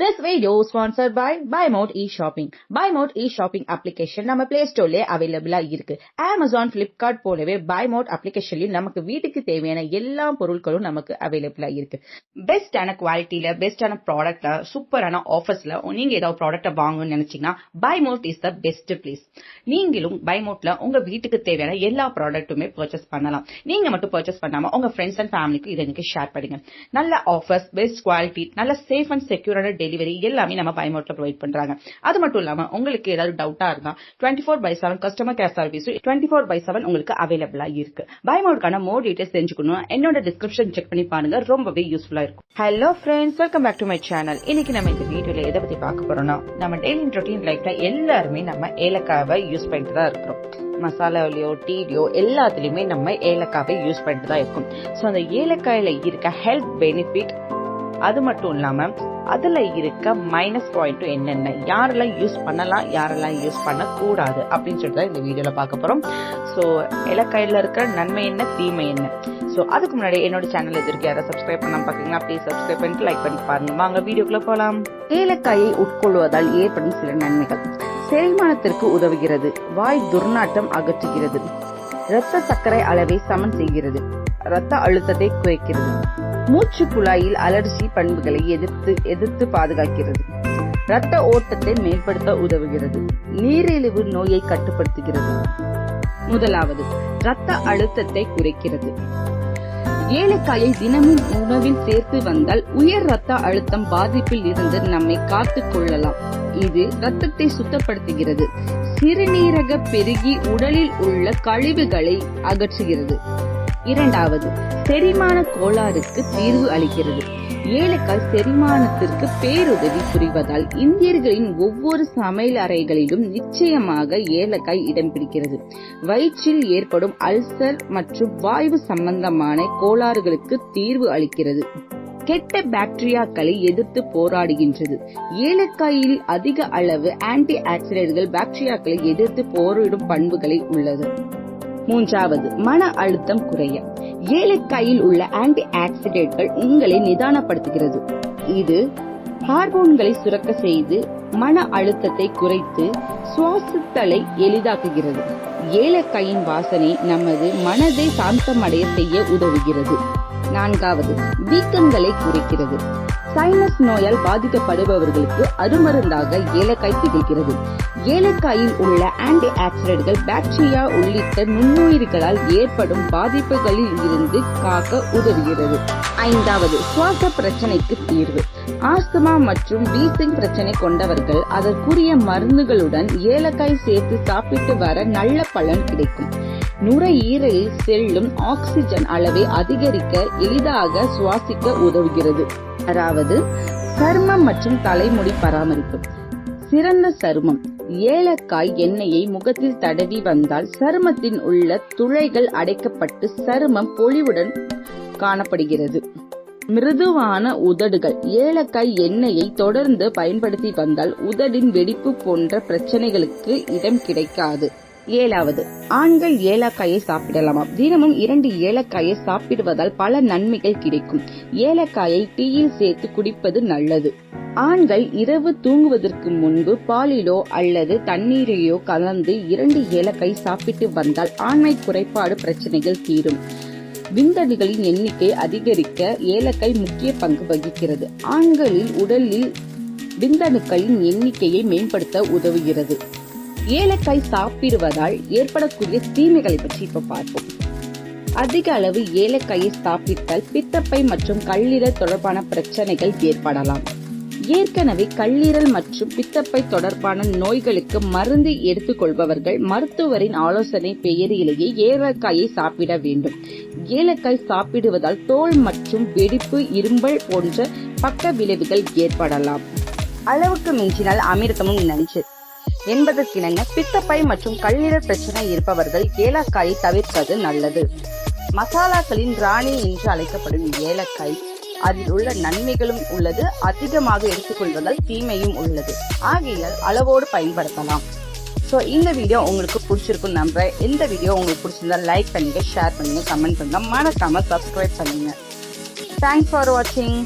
This video is by by e shopping by BuyMode e-shopping application நம்ம play Storeலயே அவைலபிளா இருக்கு. Amazon, Flipkart போலவே BuyMode applicationலயும் நமக்கு வீட்டுக்கு தேவையான எல்லா பொருட்களும் நமக்கு அவைலபிளா இருக்கு. பெஸ்டான குவாலிட்டியில பெஸ்டான ப்ராடக்ட்ல, சூப்பரான ஆஃபர்ஸ்ல நீங்க ஏதாவது ப்ராடக்ட்டை வாங்கணும்னு நினைச்சீங்கன்னா BuyMode is the best place. நீங்களும் BuyModeல உங்க வீட்டுக்கு தேவையான எல்லா ப்ராடக்ட்டுமே பர்ச்சேஸ் பண்ணலாம். நீங்க மட்டும் பர்ச்சேஸ் பண்ணாம உங்க ஃப்ரெண்ட்ஸ் அண்ட் ஃபேமிலிக்கு இதை நீங்க ஷேர் பண்ணுங்க. நல்ல ஆஃபர்ஸ், பெஸ்ட் குவாலிட்டி, நல்ல சேஃப் அண்ட் செக்யூரான டெலிவரி எல்லாமே நம்ம பயமோட்ல ப்ரொவைட் பண்றாங்க. அது மட்டும் இல்லாம உங்களுக்கு ஏதாவது டவுட்டா இருந்தா twenty four by seven customer care service twenty four by seven உங்களுக்கு அவைலபிளா இருக்கு. பயமோடுக்கான மோர் டீடைல்ஸ் தெரிஞ்சுக்கணும். என்னோட டிஸ்கிரிப்ஷன் செக் பண்ணி பாருங்க. ரொம்பவே யூஸ்ஃபுல்லா இருக்கும். Hello friends welcome back to my channel இன்னைக்கு நம்ம இந்த வீடியோல எதை பத்தி பார்க்க போறோம்னா நம்ம டெய்லி ரொட்டீன் லைஃப்ல எல்லாருமே நம்ம ஏலக்காவை யூஸ் பண்ணிட்டு தான் இருக்கிறோம். மசாலாவிலையோ டீலையோ எல்லாத்துலயுமே நம்ம ஏலக்காவை யூஸ் பண்ணிட்டு தான் இருக்கும். ஸோ அந்த ஏலக்காயில இருக்க ஹெல்த் பெனிஃபிட் அது மட்டும் இல்லாம அதுல இருக்க மைனஸ் பாயிண்ட் என்னென்ன? யாரெல்லாம் யூஸ் பண்ணலாம் யாரெல்லாம் யூஸ் பண்ணக்கூடாது அப்படின்னு சொல்லிட்டு தான் இந்த வீடியோல பார்க்க போறோம். ஸோ இலக்காயில இருக்கிற நன்மை என்ன தீமை என்ன? ஸோ அதுக்கு முன்னாடி என்னோட சேனல் எதிர்க்கு இருக்கு. சப்ஸ்கிரைப் பண்ணாம பாத்தீங்கன்னா ப்ளீஸ் சப்ஸ்கிரைப் பண்ணிட்டு லைக் பண்ணி பாருங்க. வாங்க வீடியோக்குள்ள போலாம். ஏலக்காயை உட்கொள்வதால் ஏற்படும் சில நன்மைகள். செரிமானத்திற்கு உதவுகிறது. வாய் துர்நாற்றம் அகற்றுகிறது. இரத்த சர்க்கரை அளவை சமன் செய்கிறது. இரத்த அழுத்தத்தை குறைக்கிறது. மூச்சு குழாயில் அலர்ஜி பண்புகளை எதிர்த்து எதிர்த்து பாதுகாக்கிறது. இரத்த ஓட்டத்தை மேம்படுத்த உதவுகிறது. நீரிழிவு நோயை கட்டுப்படுத்துகிறது. முதலாவது இரத்த அழுத்தத்தை குறைக்கிறது. ஏலக்காயை தினமும் உணவில் சேர்த்து வந்தால் உயர் ரத்த அழுத்தம் பாதிப்பில் இருந்து நம்மை காத்துக் கொள்ளலாம். இது ரத்தத்தை சுத்தப்படுத்துகிறது. சிறுநீரக பெருகி உடலில் உள்ள கழிவுகளை அகற்றுகிறது. இரண்டாவது செரிமான கோளாறுக்கு தீர்வு அளிக்கிறது. ஏலக்காய் செரிமானத்திற்கு பேருதவி புரிவதால் இந்தியர்களின் ஒவ்வொரு சமையல் அறைகளிலும் நிச்சயமாக ஏலக்காய் இடம் பிடிக்கிறது. வயிற்றில் ஏற்படும் அல்சர் மற்றும் வாய்வு சம்பந்தமான கோளாறுகளுக்கு தீர்வு அளிக்கிறது. கெட்ட பாக்டீரியாக்களை எதிர்த்து போராடுகின்றது. ஏலக்காயில் அதிக அளவு ஆன்டி ஆக்சிடென்ட்கள் பாக்டீரியாக்களை எதிர்த்து போரிடும் பண்புகளை உள்ளது. மூன்றாவது மன அழுத்தம் குறைய. ஏலக்காயில் உள்ள ஆன்டி ஆக்சிடென்ட்கள் உங்களை நிதானப்படுத்துகிறது. இது ஹார்மோன்களை சுரக்க செய்து மன அழுத்தத்தை குறைத்து சுவாசத்தலை எளிதாக்குகிறது. ஏலக்காயின் வாசனை நமது மனதை சாந்தமடைய செய்ய உதவுகிறது. நான்காவது வீக்கங்களை குறைக்கிறது. சைனஸ் நோயால் பாதிக்கப்படுபவர்களுக்கு அருமருந்தாக ஏலக்காய் திகழ்கிறது. ஏலக்காயில் உள்ள ஆன்டி ஆக்சிடென்ட்கள் பாக்டீரியா உள்ளிட்ட நுண்ணுயிர்களால் ஏற்படும் பாதிப்புகளில் இருந்து காக்க உதவுகிறது. ஐந்தாவது சுவாச பிரச்சனைக்கு தீர்வு. ஆஸ்துமா மற்றும் வீசிங் பிரச்சனை கொண்டவர்கள் அதற்குரிய மருந்துகளுடன் ஏலக்காய் சேர்த்து சாப்பிட்டு வர நல்ல பலன் கிடைக்கும். நுரையீரலில் செல்லும் ஆக்சிஜன் அளவை அதிகரிக்க எளிதாக சுவாசிக்க உதவுகிறது. அதாவது சருமம் மற்றும் தலைமுடி பராமரிப்பு. சிறந்த சருமம். ஏலக்காய் எண்ணெயை முகத்தில் தடவி வந்தால் சருமத்தின் உள்ள துளைகள் அடைக்கப்பட்டு சருமம் பொலிவுடன் காணப்படுகிறது. மிருதுவான உதடுகள். ஏலக்காய் எண்ணெயை தொடர்ந்து பயன்படுத்தி வந்தால் உதடின் வெடிப்பு போன்ற பிரச்சனைகளுக்கு இடம் கிடைக்காது. ஏழாவது ஆண்கள் ஏலக்காயை சாப்பிடலாமா. தினமும் இரண்டு ஏலக்காயை சாப்பிடுவதால் பல நன்மைகள் கிடைக்கும். ஏலக்காயை டீயில் சேர்த்து குடிப்பது நல்லது. ஆண்கள் இரவு தூங்குவதற்கு முன்பு பாலிலோ அல்லது தண்ணீரையோ கலந்து இரண்டு ஏலக்காய் சாப்பிட்டு வந்தால் ஆண்மை குறைபாடு பிரச்சனைகள் தீரும். விந்தணுகளின் எண்ணிக்கை அதிகரிக்க ஏலக்காய் முக்கிய பங்கு வகிக்கிறது. ஆண்களில் உடலில் விந்தணுக்களின் எண்ணிக்கையை மேம்படுத்த உதவுகிறது. ஏலக்காய் சாப்பிடுவதால் ஏற்படக்கூடிய தீமைகளை பற்றி இப்ப பார்ப்போம். அதிக அளவு ஏலக்காயை சாப்பிட்டால் பித்தப்பை மற்றும் கல்லீரல் தொடர்பான பிரச்சனைகள் ஏற்படலாம். ஏற்கனவே கல்லீரல் மற்றும் பித்தப்பை தொடர்பான நோய்களுக்கு மருந்து எடுத்துக்கொள்பவர்கள் மருத்துவரின் ஆலோசனை பெயரிலேயே ஏலக்காயை சாப்பிட வேண்டும். ஏலக்காய் சாப்பிடுவதால் தோல் மற்றும் வெடிப்பு இரும்பல் போன்ற பக்க விளைவுகள் ஏற்படலாம். அளவுக்கு மிஞ்சினால் அமிர்தமும் நஞ்சு. என்பதற்கிணங்க பித்தப்பை மற்றும் கல்லீரல் பிரச்சனை இருப்பவர்கள் ஏலக்காயை தவிர்ப்பது நல்லது. மசாலாக்களின் ராணி என்று அழைக்கப்படும் ஏலக்காய் அதில் உள்ள நன்மைகளும் உள்ளது. அதிகமாக எடுத்துக்கொள்வதால் தீமையும் உள்ளது. ஆகையால் அளவோடு பயன்படுத்தலாம். ஸோ இந்த வீடியோ உங்களுக்கு பிடிச்சிருக்கும் நம்புறேன். இந்த வீடியோ உங்களுக்கு பிடிச்சிருந்தா லைக் பண்ணுங்க ஷேர் பண்ணுங்க கமெண்ட் பண்ணுங்க. மறக்காம சப்ஸ்கிரைப் பண்ணுங்க. தேங்க்ஸ் ஃபார் வாட்சிங்